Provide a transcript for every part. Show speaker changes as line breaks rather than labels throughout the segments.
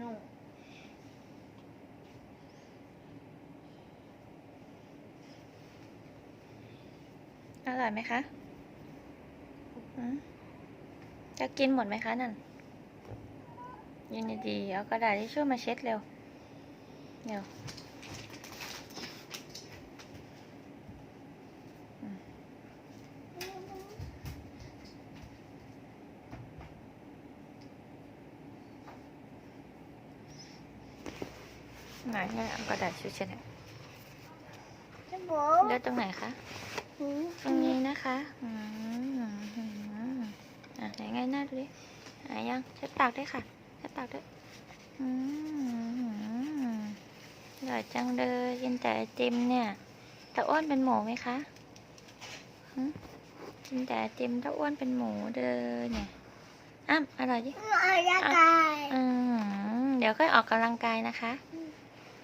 นุ่งอร่อยไหมคะจะกินหมดไหมคะนั่นยินดีเอากระดาษที่ช่วยมาเช็ดเร็ว เร็ว ไหนให้เอากระดาษช่วยเช็ดหน่อย
จะโบ
เลือดตรงไหนคะ ตรงนี้นะคะอืมอืมอะไหนไงหน้าดูดิหายยังเช็ดปากด้วยค่ะเช็ดปากด้วยอืมอร่อยจังเลยกินแต่ไอติมเนี่ยตาอ้วนเป็นหมูไหมคะหึกินแต่ไอติมตาอ้วนเป็นหมูเด้อเนี่ยอ้ำอร่อยดิ
อายากาย
อืมเดี๋ยวค่อยออกกำลังกายนะคะ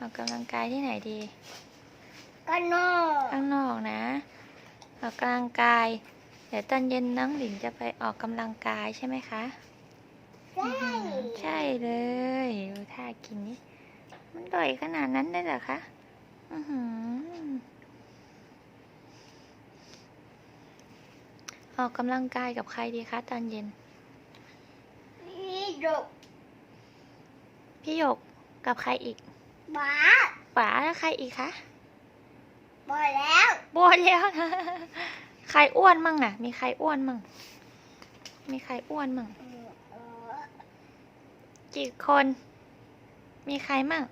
ออกกำลังกายที่ไหนดี
กันโน
ข้างนอกนะ ออกกำลังกาย เดี๋ยวตอนเย็นน้องหลินจะไปออกกำลังกายใช่ไหมคะ
ใช่
ใช่เลยดูท่ากินนี่มันอร่อยขนาดนั้นได้เหรอคะอื้อหือออกกำลังกายกับใครดีคะตอนเย็น
นี่ดุ
พี่หยกกับใครอีก
หมา
ป๋าแล้วใครอีกคะ
บอแล้ว
บัวแล้วนะใครอ้วนมั่งน่ะ มีใครอ้วนมั่ง มีใครอ้วนมั่งกี่คน มีใครมั่ง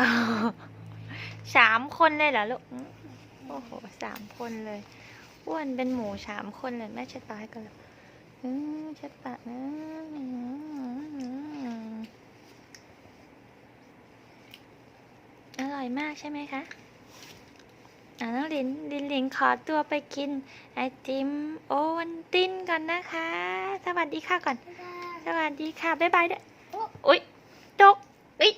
อ้าวสามคนเลยเหรอลูกอืมโอ้โหสามคนเลย อ้วนเป็นหมูสามคนเลยแม่เช็ดปากให้กันเลยอืมเช็ดปากนะอืม อร่อยมากใช่ไหมคะอ่าน้องลินลินลินขอตัวไปกินไอติมโอวันตินก่อนนะคะ สวัสดีค่ะก่อน สวัสดีค่ะ บ๊ายบายด้วยอุ๊ยตกอุ๊ย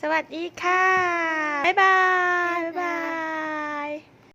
สวัสดีค่ะ บ๊ายบาย บ๊ายบ